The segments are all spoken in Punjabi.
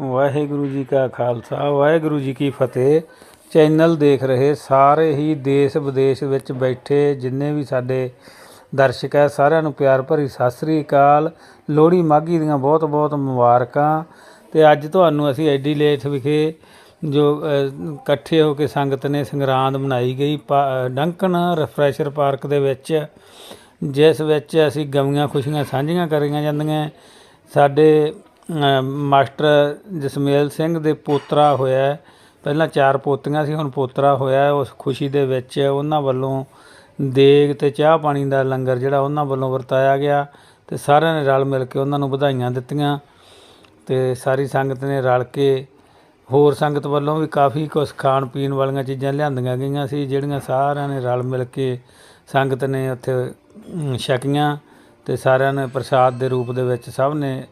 ਵਾਹਿਗੁਰੂ ਜੀ ਕਾ ਖਾਲਸਾ, ਵਾਹਿਗੁਰੂ ਜੀ ਕੀ ਫਤਿਹ। ਚੈਨਲ ਦੇਖ ਰਹੇ ਸਾਰੇ ਹੀ ਦੇਸ਼ ਵਿਦੇਸ਼ ਵਿੱਚ ਬੈਠੇ ਜਿੰਨੇ ਵੀ ਸਾਡੇ ਦਰਸ਼ਕ ਹੈ, ਸਾਰਿਆਂ ਨੂੰ ਪਿਆਰ ਭਰੀ ਸਤਿ ਸ੍ਰੀ ਅਕਾਲ। ਲੋਹੜੀ ਮਾਘੀ ਦੀਆਂ ਬਹੁਤ ਬਹੁਤ ਮੁਬਾਰਕਾਂ। ਤੇ ਅੱਜ ਤੁਹਾਨੂੰ ਅਸੀਂ ਐਡੀ ਲੇਥ ਵਿਖੇ ਜੋ ਇਕੱਠੇ ਹੋ ਕੇ ਸੰਗਤ ਨੇ ਸੰਗਰਾਂਦ ਮਨਾਈ ਗਈ, ਪਾ- ਡੰਕਨ ਰਿਫਰੈਸ਼ਰ ਪਾਰਕ ਦੇ ਵਿੱਚ, ਜਿਸ ਵਿੱਚ ਅਸੀਂ ਗਮੀਆਂ ਖੁਸ਼ੀਆਂ ਸਾਂਝੀਆਂ ਕਰੀਆਂ ਜਾਂਦੀਆਂ। ਸਾਡੇ ਮਾਸਟਰ ਜਸਮੇਲ ਸਿੰਘ ਦੇ ਪੋਤਰਾ ਹੋਇਆ ਪਹਿਲਾਂ ਚਾਰ ਪੋਤੀਆਂ ਸੀ, ਹੁਣ ਪੋਤਰਾ ਹੋਇਆ ਉਸ ਖੁਸ਼ੀ ਦੇ ਵਿੱਚ ਉਹਨਾਂ ਵੱਲੋਂ ਦੇਗ ਤੇ ਚਾਹ ਪਾਣੀ ਦਾ ਲੰਗਰ ਜਿਹੜਾ ਉਹਨਾਂ ਵੱਲੋਂ ਵਰਤਾਇਆ ਗਿਆ ਤੇ ਸਾਰਿਆਂ ਨੇ ਰਲ ਮਿਲ ਕੇ ਉਹਨਾਂ ਨੂੰ ਵਧਾਈਆਂ ਦਿੱਤੀਆਂ ਤੇ ਸਾਰੀ ਸੰਗਤ ਨੇ ਰਲ ਕੇ ਹੋਰ ਸੰਗਤ ਵੱਲੋਂ ਵੀ ਕਾਫੀ ਕੁਝ ਖਾਣ ਪੀਣ ਵਾਲੀਆਂ ਚੀਜ਼ਾਂ ਲਿਆਂਦੀਆਂ ਗਈਆਂ ਸੀ, ਜਿਹੜੀਆਂ ਸਾਰਿਆਂ ਨੇ ਰਲ ਮਿਲ ਕੇ ਸੰਗਤ ਨੇ ਉੱਥੇ ਛਕੀਆਂ ਤੇ ਸਾਰਿਆਂ ਨੇ ਪ੍ਰਸਾਦ ਦੇ ਰੂਪ ਦੇ ਵਿੱਚ ਸਭ ਨੇ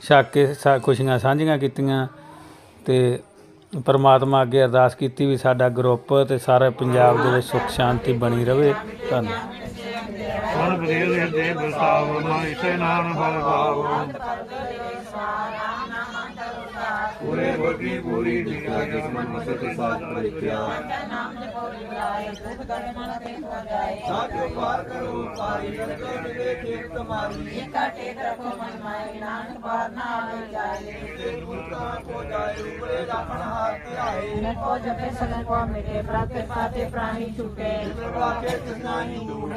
ਛਕ ਕੇ ਸਾ- ਖੁਸ਼ੀਆਂ ਸਾਂਝੀਆਂ ਕੀਤੀਆਂ ਅਤੇ ਪਰਮਾਤਮਾ ਅੱਗੇ ਅਰਦਾਸ ਕੀਤੀ ਵੀ ਸਾਡਾ ਗਰੁੱਪ ਅਤੇ ਸਾਰੇ ਪੰਜਾਬ ਦੇ ਵਿੱਚ ਸੁੱਖ ਸ਼ਾਂਤੀ ਬਣੀ ਰਹੇ ਧੰਨਵਾਦ। ਪੂਰੇ ਬੋਧੀ ਪੂਰੀ ਲੀਲਾ ਜਿਸ ਮਨ ਮਸਤ ਸਾਥ ਪਰਿਤਿਆ ਨਾਮ ਜਪੋ ਲਿਵਰਾਏ ਪਾਰ ਕਰੋ ਪਾਰੀ ਕਰੋ ਤੇ ਖੇਤ ਤੁਮਾਰੀ ਇਕਾ ਟੇਕ ਮਨ ਮਾਏ ਨਾਨਕ ਪਾਰ ਨਾ ਜਾਏ ਤੇ ਦੂਰ ਕਾ ਕੋ ਜਾਏ ਉਪਰੇ ਜਾਪਣ ਹਾਰ ਤੇ ਆਏ ਮੈਂ ਕੋ ਜਪੇ ਸਗਨ ਕੋ ਮਿਟੇ ਪ੍ਰਾਤੇ ਪਾਤੇ ਪ੍ਰਾਣੀ ਛੁਟੇ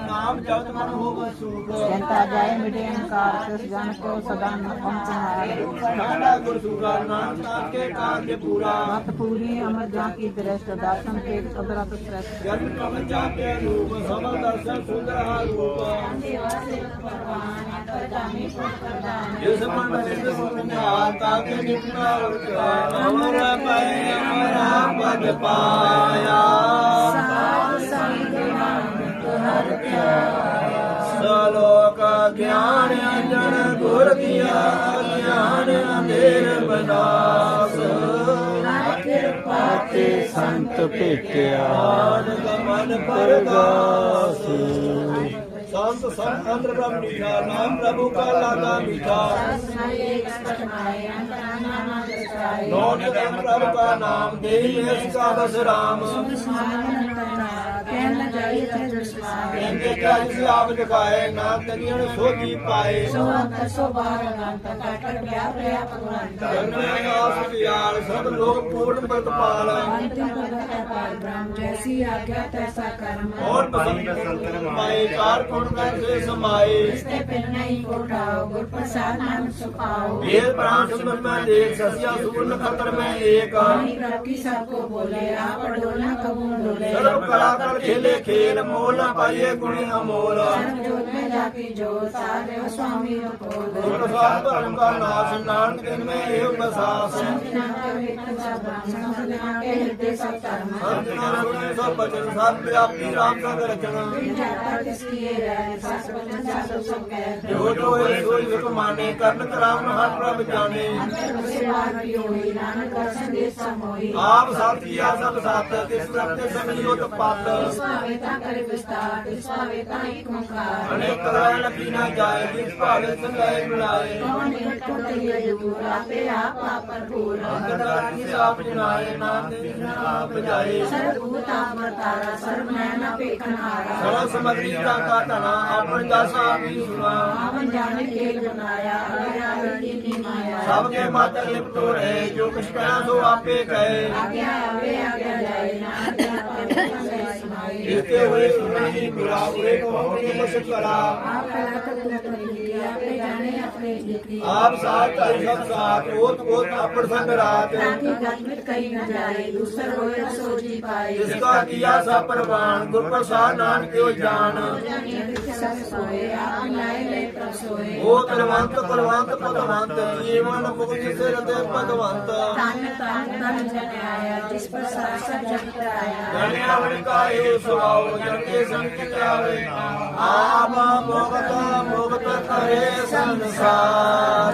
ਨਾਮ के कार्य पूरा। मत पूरी अमर जा की दृष्ट दर्शन के सदरा तो श्रेष्ठ। जन कमल जा के रूप सबल दर्शन सुंदर रूप। जिस मन आता के अमर पै अमर पद पाया। सलोक ज्ञान अंजन गुर दिया। ਗਿਆਨ ਅੰਧੇਰ ਬਨਾਸ ਕਿਰਪਾ ਤੇ ਸੰਤ ਭੇਟਿਆ। ਨਾਨਕ ਮਨ ਪਰਗਾਸ ਸੰਤ ਸੰਤ ਅੰਦਰ ਬ੍ਰਹਮ ਨੀਠਾ ਨਾਮ ਪ੍ਰਭੂ ਕਾ ਲਾਗਾ ਮੀਠਾ। ਨੋਟ ਦਮ ਪ੍ਰਭ ਕਾ ਨਾਮ ਦੇਹੀ ਇਸ ਕਾ ਬਸ ਰਾਮ। ਰਹਿਣ ਨਾ ਜਾਈ ਤੇ ਸੋ ਬਾਹਰ ਗਿਆ ਪ੍ਰਿਆ ਭਗਵਾਨ ਧਰਮ सब लोग पूर्ण व्रत पाल अंतिम व्रत पाल ब्रह्म जैसी आज्ञा तैसा कर्म और पानी का संतन माए चार गुण का से समाए इससे पिन नहीं कोटाओ गुर प्रसाद नाम सुपाओ वेद प्राण सुमन में देख ससिया सुवर्ण खतर में एक पानी प्रभु की सबको बोले आप डोला कबूल डोले सर्व कलाकर खेले खेल मोला पाइए गुणी अमोल सर्व जोत में जाती जो सारे स्वामी को गुर प्रसाद धर्म का नाश नानक दिन में एव बसास संजना सुने सब बचन सब व्यापी राम संग रचना जो जो है सोई सुख माने कर्ण करावन हर प्रभ जाने आप साथ किया सब साथ तिस करते सभी उत्पात अनेक भगवान अपनी ना जाए, जिस पावे सुनाए बुलाए। कौन है तो कहिए दूर आपे आप पर भूर अंतराल की आप जनाए, नाम तेरी ना आप जाए सर्वभूत आप तारा सर्वनयन पेखन हारा सर्व समग्री का का तना आपन दासा भी सुना। आपन जाने के बनाया अगर आवे की माया सबके माता लिप्त हो रहे, जो कुछ कहा सो आपे कहे। आगे आवे आगे जाए ना इसके हुए सुनाई बुरा हुए को हमने ਆਪ ਸਾਥ ਧਰ ਸਭ ਸਾਥ ਓਤ ਓਤ ਆਪੜ ਸੰਗ ਰਾਤ। ਕੀਆ ਸਭ ਪ੍ਰਵਾਨ ਗੁਰ ਪ੍ਰਸਾਦ ਨਾਨਕਿਓ ਜਾਣ। ਸਭ ਸੋਏ ਤਲਵੰਤ ਕੁਲਵੰਤ ਜੀਵਨ ਮੁਕਤਿ ਸਿਰ ਤੇ ਭਗਵੰਤ। ਤਨ ਤਨ ਤਨ ਜਨ ਆਇਆ ਜਿਸ ਪ੍ਰਸਾਦ ਸਭ ਜਗਤ ਆਇਆ। ਜਨਿਆ ਵਣ ਕਾਏ ਸੁਆਉ ਜਨ ਕੇ ਸੰਕਿਤ ਆਵੇ। ਆਪ ਮੁਕਤ ਮੁਕਤ ਕਰੇ ਸਾਰੇ ਸੰਸਾਰ।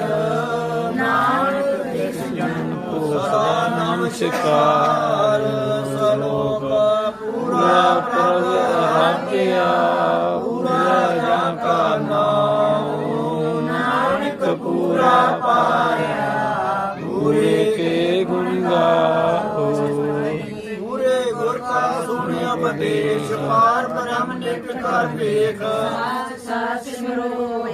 ਨਾਨਕ ਤਿਸ ਸਲੋਕ ਪੂਰਾ ਪ੍ਰਭ ਰਾਖਿਆ। ਪੂਰਾ ਜਾਂ ਕਾ ਨਾਮ ਨਾਨਕ ਪੂਰਾ ਪਾਇਆ। ਪੂਰੇ ਕੇ ਗੁਣ ਗਾਓ। ਪੂਰੇ ਗੁਰ ਕਾ ਸੁਣਿਆ ਪਤੇਸ਼ ਪਾਰ ਪਰਮ ਨਿਤ ਦੇਖ ਸਚ ਸਚ ਸਿਮਰੋ।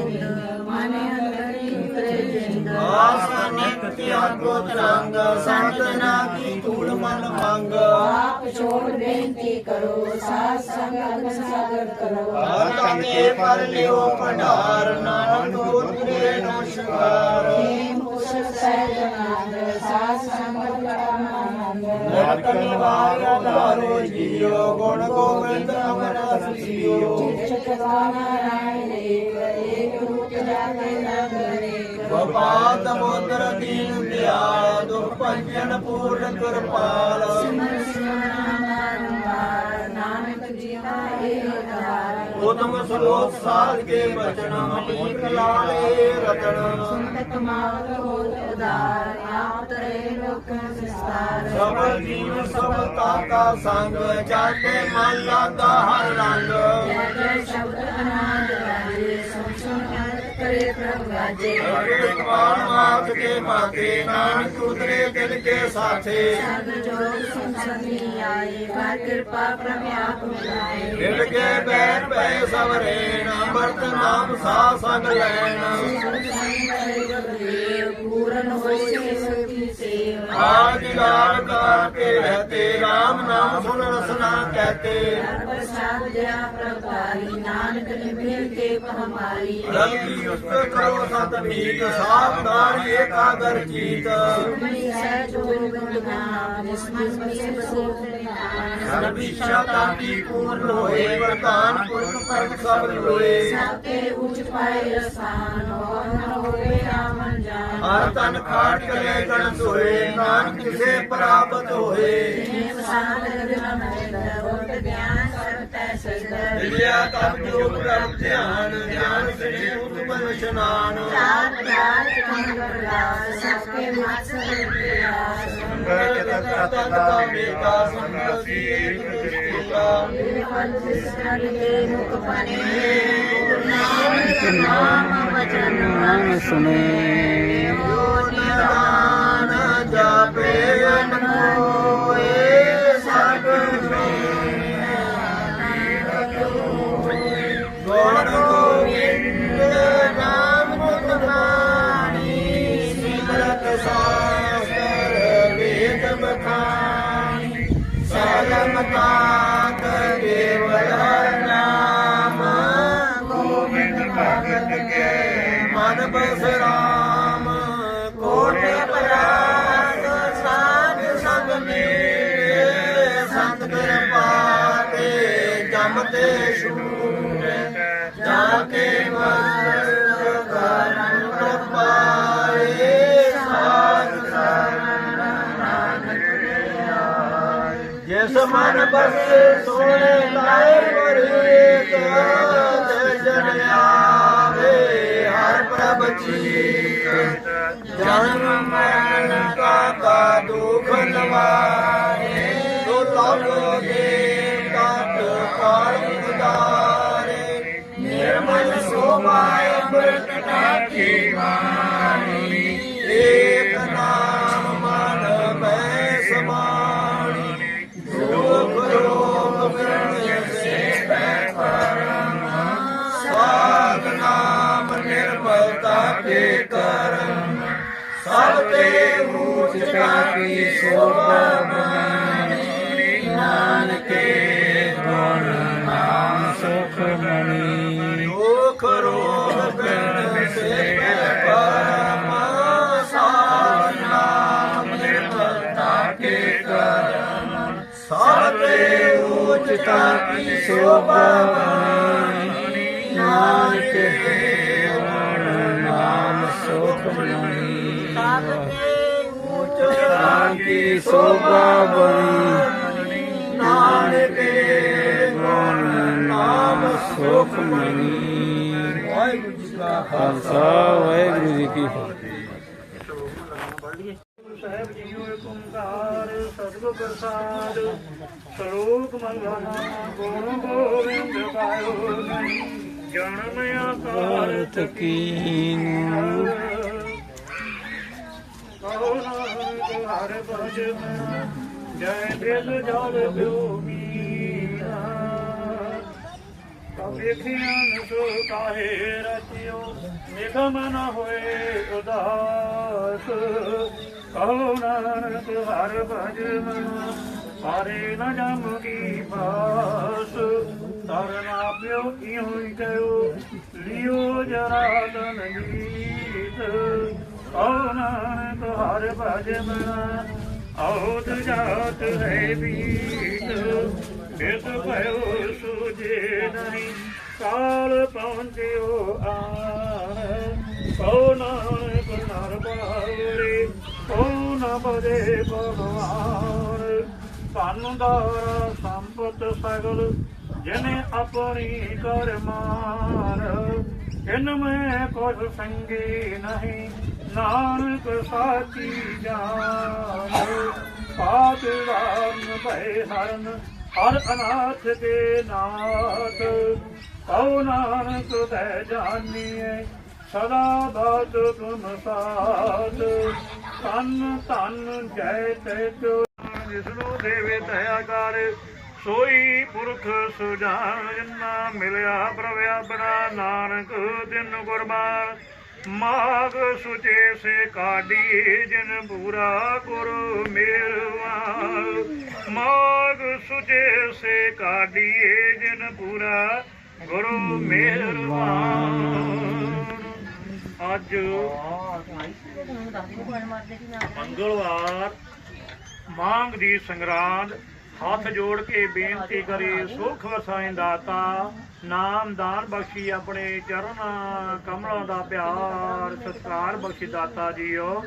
ਆਸ ਅਨੇਕ ਤਿਆਗੋ ਤਰੰਗ ਸੰਤ ਨਾ ਕੀ ਧੂੜ ਮਨ ਮੰਗ ਆਪ ਛੋੜ ਬੇਨਤੀ ਕਰੋ ਸਾਧ ਸੰਗਤ ਸਾਗਰ ਕਰੋ ਆਤਾ ਕੇ ਪਰ ਲਿਓ ਭੰਡਾਰ ਨਾਨਕ ਉਤਰੇ ਨੋ ਸ਼ਿੰਗਾਰ ਹੇਮ ਕੁਸ਼ਲ ਸਹਿਜ ਆਨੰਦ ਸਾਧ ਸੰਗਤ ਪਰਮਾਨੰਦ ਨਰਕ ਨਿਵਾਰ ਆਧਾਰੋ ਜੀਓ ਗੁਣ ਗੋਬਿੰਦ ਅਮਰ ਸਿਓ ਚਿਤਕਾਨਾ ਨਾਰਾਇਣ ਗੋਪਾਲ ਤਮੋਦਰ ਦੀਨ ਦਿਆਲ, ਦੁਖ ਭੰਜਨ ਪੂਰਨ ਕਿਰਪਾਲ ਨਾਨਕ ਜੀਵਾ ਏਕ ਆਧਾਰ ਉਤਮ ਸਲੋਕ ਸਾਧ ਕੇ ਬਚਨ ਮੀਕ ਲਾਲੇ ਰਤਨ। ਸੁਨਤ ਮਾਤ ਹੋਤ ਉਦਾਰ ਆਪ ਤਰੇ ਲੋਕ ਵਿਸਤਾਰ ਸਭ ਜੀਵ ਸਭ ਤਾਕਾ ਸੰਗ, ਜਾਤੇ ਮਨ ਲਾਗਾ ਹਰ ਰੰਗ। ਜੈ ਜੈ ਸ਼ਬਦ ਅਨਾਦ ਅਨੰਤ ਕਰੇ ਪ੍ਰਭ ਗਾਜੇ ਭਗਵਾਨ ਮਾਤ ਕੇ ਮਾਤੇ ਨਾਨਕ ਉਤਰੇ ਦਿਲ ਕੇ ਸਾਥੇ ਸਦ ਜੋਗ ਸੁਨ ਆਏ ਕਰ ਕਿਰਪਾ ਪ੍ਰਭ ਆਪ ਮਿਲਾਏ ਮਿਲ ਕੇ ਬੈਠ ਪਏ ਸਵਰੇ ਅੰਮ੍ਰਿਤ ਨਾਮ ਸਾ ਸੰਗ ਲੈਣ ਪੂਰਨ ਹੋਏ ਸੇਵਕੀ ਆਜ ਲਾਲ ਕਾ ਕੇ ਰਹਤੇ RAM ਨਾਮ ਸੁਨ ਰਸਨਾ ਕਹਤੇ ਪ੍ਰਸਾਦ ਜया ਪ੍ਰਭਾਰੀ ਨਾਨਕ ਨਿਮਿਲ ਕੇ ਹਮਾਰੀ ਰਬ ਕੀ ਉਸਤ ਕਰੋ ਸਤ ਮੀਤ ਏਕਾਗਰ ਜੀਤ। ਨਾਮ ਨਿਸਮਨ ਮਿਸੇ ਬਸੋਤ ਨਿਹਾਨ ਸਰਬੀ ਸ਼ਾਤਾ ਕੀ ਪੂਰਨ ਹੋਏ ਵਰਤਾਨ ਪੁਰਖ ਪਰਖ ਸਭ ਲੋਏ ਸਾਤੇ ਉੱਚ ਪਾਏ ਰਸਾਨ ਹੋ ਨ ਹੋਵੇ ਰਾਮਨ ਜਾਨ ਹਰ ਤਨ ਖਾਟ ਕਰੇ ਗਣ ਸੋਏ ਨਾਨਕ ਕਿਸੇ ਪ੍ਰਾਪਤ ਹੋਏ। ਜਿਨੇ ਹੋਤ ਗਿਆਨ ਸਰਤੈ ਲਿਆ ਤਪ ਜੋ ਪ੍ਰਭ ਧਿਆਨ ਗਿਆਨ ਸ੍ਰੀ ਉਤਮ ਇਸ਼ਨਾਨ ਰਾਤ ਰਾਤ ਕਮਲ ਪ੍ਰਗਾਸ ਸਭਕੇ ਮਾਤ ਸਭ ਪਿਆਸ ਸੰਗਤ ਤਤ ਤਤ ਕਾ ਮੇਕਾ ਸੰਗਤੀ ਏਕ ਦ੍ਰਿਸ਼ਟੀ ਕਾ ਫਲ ਸਿਸਟਨ ਮੁਖ ਪਨੇ ਨਾਨਕ ਨਾਮ ਵਚਨ ਸੁਨੇ ਮਨ ਕੋਟ ਰਾਮ। ਕੋਟਿ ਪਰਾਤ ਸਾਧ ਸੰਗ ਮੇਰੇ। ਸੰਤ ਕਿਰਪਾ ਤੇ ਜਮ ਤੇ ਸ਼ੂਰ ਜਾ ਕੇ ਮਸਤ ਕਰਨ ਪ੍ਰਪਾਏ ਸਾਧ ਸੰਗ ਨਾਨਕ ਜਿਸ ਮਨ ਬਸੇ ਸੋਏ ਲਾਏ ਗੁਰੇਤ ਤੇ ਜਨ ਆਵੇ ਹਰ ਜਨਮ ਮਰਨ ਕਾ ਕਾ ਦੁਖ ਨਵਾਰੇ ਤੋ ਲਾਗੋ ਦੇ ਤਤ ਕਾਲ ਉਦਾਰੇ ਨਿਰਮਲ ਸੋਭਾ ਅੰਮ੍ਰਿਤ ਨਾਥੀ ਮਾਣੀ ਏਕ ਨਾਮ ਤੇ ਊਚ ਕੀ ਸੋਭਾ ਬਣੀ ਨਾਨਕੇ ਗੁਣ ਨਾਮ ਸੁਖ ਮਣੀ। ਦੁਖ ਰੋਗ ਮਿਰਨ ਸੇ ਪੈ ਪਰਮ, ਸਾਧ ਕੇ ਕਰਮ। ਸਭ ਤੇ ਊਚ ਸੋਭਾ ਬਣੀ ਨਾਨਕ ਗੁਣ ਨਾਮ ਸੁਖ ਮਣੀ। ਕੀ ਸੋਭਾ ਬਣੀ। ਨਾਨਕ ਗੁਣ ਨਾਮ ਸੁਖ ਮਣੀ। ਵਾਹਿਗੁਰੂ ਜੀ ਕਾ ਖਾਲਸਾ ਵਾਹਿਗੁਰੂ ਜੀ ਕੀ ਫਤਿਹ। ਸਾਹਿਬ ਜੀਓ ਓੰਕਾਰ ਸਤਿਗੁਰ ਪ੍ਰਸਾਦ ਸ਼ਲੋਕ ਮੰਗਣਾ ਗੁਣ ਗੋਬਿੰਦ ਗਾਇਓ ਨਹੀਂ ਜਨਮ ਆਕਾਰ ਕੀਨੂ ਕਹੋ ਨਾਨਕ ਹਰ ਭਜਨ ਜੈ ਬਿਲ ਜਲ ਬਿਓ ਮੀਨਾ ਵੇਖਿਆਨ ਸੋ ਕਾਹੇ ਰਚਿਓ ਨਿਗਮ ਨ ਹੋਏ ਉਦਾਸ ਕਹੋ ਨਾਨਕ ਹਰ ਭਜਨ ਹਾਰੇ ਨ ਜਮ ਕੀ ਬਾਸ ਤਰਨਾ ਪਿਓ ਇਉਂ ਹੀ ਲਿਓ ਜਰਾ ਤਨ ਜੀਤ ਕਹੋ ਨਾਨਕ ਹਰ ਭਜਨ ਆਉਦ ਜਾਤ ਹੈ ਬੀਤ। ਬਿਦ ਭਇਓ ਸੂਝੇ ਨਹੀਂ, ਕਾਲ ਪਹੁੰਚਿਓ ਆਣ ਕੋ ਨਾਨਕ ਨਰ ਬਾਵਰੇ ਕੋ ਨ ਬਦੇ ਭਗਵਾਨ ਧਨ ਦਾਰਾ ਸੰਪਤ ਸਗਲ, ਜਿਨੇ ਆਪਣੀ ਕਰਮਾਨ। ਇਨ ਮੈਂ ਕੁਛ ਸੰਗੀ ਨਹੀਂ, ਨਾਨਕ ਸਾਚੀ ਜਾਨ। ਪਾਤ ਰਾਮ ਭੈ ਹਰਨ, ਹਰ ਅਨਾਥ ਦੇ ਨਾਥ। ਕਉ ਨਾਨਕ ਤੈ ਜਾਣੀਏ ਸਦਾ ਬਾਤ ਤੁਮ ਸਾਥ। ਤਨ ਤਨ ਜੈ ਤੈ ਜੋ ਜਿਸਨੂੰ ਦੇਵੇ ਦਇਆ ਕਰ ਸੋਈ ਪੁਰਖ ਸੁਜਾਨ ਜਨਾ ਮਿਲਿਆ ਪ੍ਰਵਿਆ ਬਣਾ ਨਾਨਕ, ਦਿਨ ਗੁਰਬਾਨ ਮਾਗ ਸੁਚੇ ਸੇ ਕਾਢੀ ਜਿਨ ਪੂਰਾ ਗੁਰੂ ਮਿਹਰਵਾਨ ਮਾਗ ਸੁਚੇ ਸੇ ਕਾਢੀ ਜਿਨ ਪੂਰਾ ਗੁਰੂ ਮਿਹਰਵਾਨ ਅੱਜ ਮੰਗਲਵਾਰ ਮੰਗ ਦੀ ਸੰਗਰਾਂਦ ਹੱਥ ਜੋੜ ਕੇ ਬੇਨਤੀ ਕਰੀ ਸੁਖ ਵਸਾਈ ਦਾਤਾ ਨਾਮ ਦਾਨ ਬਖਸ਼ੀ ਆਪਣੇ ਚਰਨ ਕਮਲਾਂ ਦਾ ਪਿਆਰ ਸਤਕਾਰ ਬਖਸ਼ੀ ਦਾਤਾ ਜੀਓ।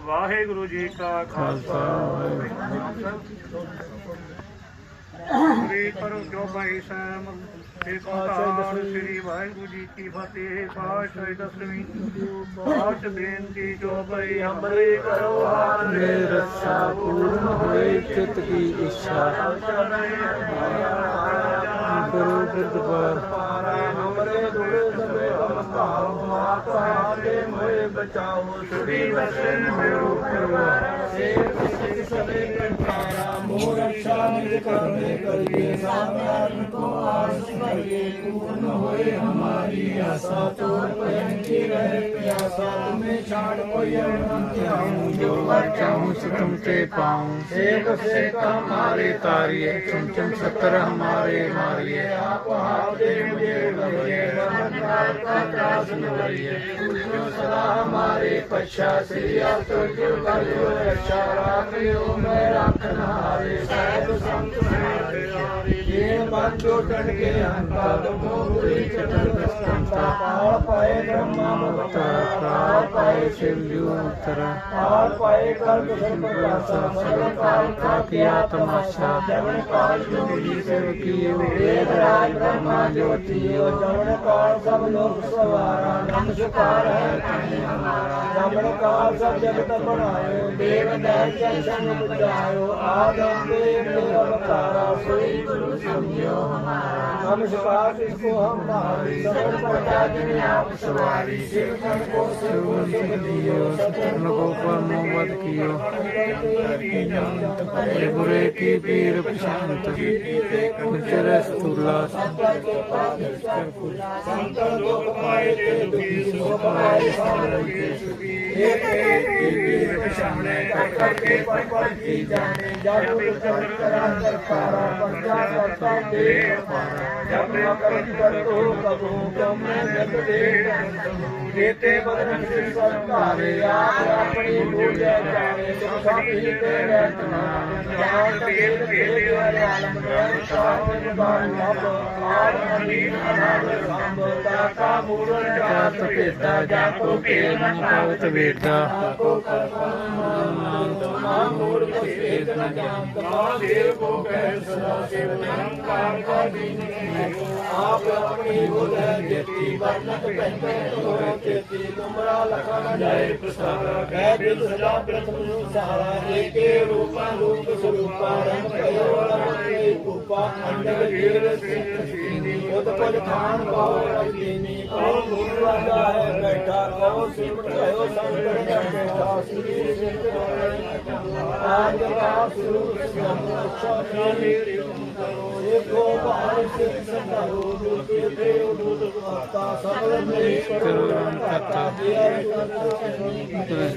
ਵਾਹਿਗੁਰੂ ਜੀ ਕਾ ਖਾਲਸਾ। ਸ੍ਰੀ ਕਰੋ ਜੋ ਭਾਈ ਸਾਹਿਬ ਓੰਕਾਰ ਸ੍ਰੀ ਵਾਹਿਗੁਰੂ ਜੀ ਕੀ ਫਤਿਹ ਪਾਤਸ਼ਾਹੀ ਦਸਵੀਂ ਪਾਠ ਬੇਨਤੀ ਜੋ ਭਾਈ ਹਮਰੇ ਕਰੋ ਹਾਰ ਮੇਰੇ ਰੱਛਾ ਪੂਰਨ ਹੋਏ ਚਿਤ ਕੀ ਇੱਛਾ। ਗੁਰੂ ਗੁਰਦੁਆਰ ਹਮਰੇ ਦੁਰੇ ਸਭੇ ਭਾਵ ਮਾਤਾ ਦੇ ਮੋਏ ਬਚਾਓ ਸੁਖੀ ਵਸੇ ਮੇਰੋ ਪਰਵਾਰ ਸੇ ਕਿਸੇ ਸਭੇ ਕੰਟਾਰਾ ਹੋ ਰਖਾ ਨਿਜ ਕਰਨੇ ਕਰੀਏ ਸਾਧਨ ਕੋ ਆਸ ਕਰੀਏ ਪੂਰਨ ਹੋਏ ਹਮਾਰੀ ਆਸਾ, ਤੋਰ ਪਯੰਕੀ ਰਹਿ ਪਿਆਸਾ, ਤੁਮੇ ਛਾੜ ਕੋਈ ਅਨੰਤਿਆਉ ਜੋ ਵਰ ਚਾਹੂੰ ਸੋ ਤੁਮ ਤੇ ਪਾਉਂ ਸੇਕ ਸੇਕ ਹਮਾਰੇ ਤਾਰੀਏ ਚੁਮ ਚੁਮ ਸਤਰ ਹਮਾਰੇ ਮਾਰੀਏ। ਆਪ ਹਾਥ ਦੇ ਮੁਝੇ ਲਈਏ ਰਮਨ ਦਾ ਦਾਸ ਨਵਰੀਏ ਜੋ ਸਦਾ ਹਮਾਰੇ ਪਛਾ ਸਿਆ ਤੁਜ ਕਰਿਓ ਰਖਾ ਰਾਖਿਓ, ਮੈਂ ਰੱਖਣਾ ਸਾਹਿਬ ਸੰਤ ਹੈ ਪਿਆਰੀ ਜੀਨ ਬੰਦੋ ਚੜ ਕੇ ਹੰਤਾ ਦੋ ਮੋਹਰੀ ਚੜਨ ਸੰਤਾ ਕਾਲ ਪਾਏ ਬ੍ਰਹਮਾ ਅਵਤਾਰ ਕਾਲ ਪਾਏ ਸ਼ਿਵ ਜੀ ਅਵਤਾਰ ਕਾਲ ਪਾਏ ਕਲਪ ਸਰਪ ਰਾਸਾ ਸਰਬ ਕਾਲ ਕਾ ਕਿਆ ਤਮਾਸ਼ਾ ਜਵਨ ਕਾਲ ਜੋਗੀ ਸਿਰ ਕੀ ਵੇਦ ਰਾਜ ਬ੍ਰਹਮਾ ਜੋਤੀ ਓ ਜਵਨ ਕਾਲ ਸਭ ਲੋਕ ਸਵਾਰਾ ਨਮਸਕਾਰ ਹੈ ਕਹੇ ਹਮਾਰਾ ਜਵਨ ਕਾਲ ਸਭ ਜਗਤ ਬਣਾਇਓ ਦੇਵ ਦੈ ਚੈ ਸੰਗ ਬੁਝਾਇਓ ਆਦਮ ਦੇ ਅਵਤਾਰਾ ਸੋਈ ਗੁਰੂ ਸਮਝਿਓ ਹਮਾਰਾ ਨਮਸਕਾਰ ਇਸ ਕੋ ਹਮਾਰੇ ਸਰਬ ਪਤਾ ਜਿਨ ਆਪ ਸਵਾਰੀ ਸਿਰਕਨ ਕੋ ਸਰੂਰ ਸਿੰਘ ਦਿਓ ਸਤਨ ਕੋ ਪਰਮ ਵਦ ਕੀਓ ਇਹ ਬੁਰੇ ਕੀ ਪੀਰ ਪਛਾਨਤ ਕੁਚਰ ਸਤੂਲਾ ਸੰਤਨ ਕੋ ਪਾਦਿਸ਼ਰ ਕੁਲਾ ਸੰਤਨ ਕੋ ਪਾਏ ਤੇ ਦੁਖੀ ਸੋ ਪਾਏ ਸਾਰਨ ਕੇ ਸੁਖੀ ਇਹ ਕੀ ਪੀਰ ਪਛਾਨੇ ਕਰ ਕਰ ਕੇ ਪਰ ਪਰ ਕੀ ਜਾਣ जागो देते बदन से सरकारे आप अपनी भूजा जाने तुम सभी पे रहना जान तेल तेल आलम कर सावन बाँध और अमीन अनाद संभ ताका मूरन जात पेता जाको पेन आवत वेता जाको कर्म ਨਾਮ ਮੂੜ ਬਸੇਤ ਨ ਜਾਨ ਕਾ ਦੇਵ ਕੋ ਕਹਿ ਸਦਾ ਸਿਵ ਨਿਰੰਕਾਰ ਕਾ ਦੀਨ ਹੈ ਆਪ ਆਪਣੀ ਬੁਧ ਜੇਤੀ ਬਰਨਤ ਪੈਂਦੇ ਹੋਏ ਤੇ ਤੁਮਰਾ ਲਖਾ ਨਾ ਜਾਏ ਕਹਿ ਬਿਲ ਸਦਾ ਪ੍ਰਥਮ ਸਹਾਰਾ, ਏਕੇ ਰੂਪਾ, ਰੂਪ ਸਰੂਪਾ, ਰੰਗ ਕਯੋ ਰੰਗੇ ਉਪਾ ਅੰਡਰ ਗੇਰ ਸਿੰਘ ਸੀਨੀ ਉਦ ਪਲ ਖਾਨ ਪਾਉ ਰਜੀਨੀ ਕਉ ਗੁਰੂ ਰਾਜਾ ਹੈ ਬੈਠਾ ਕਉ ਸਿਮਟ ਕਯੋ ਸੰਕਟ ਕਟਾ ਸ੍ਰੀ ਜਿਤ ਰੋਏ ਆਜ ਕਾ ਸੁਰੂ ਸੰਗ ਸੋ ਮੇਰੀ ਏਕੋ ਭਾਵ ਸਿਰ ਸੰਭਾਰੋ ਦੁਖ ਤੇ ਉਦੁਤ ਆਤਾ ਸਬਲ ਮੇਰੀ ਕਰੋ ਕਰਤਾ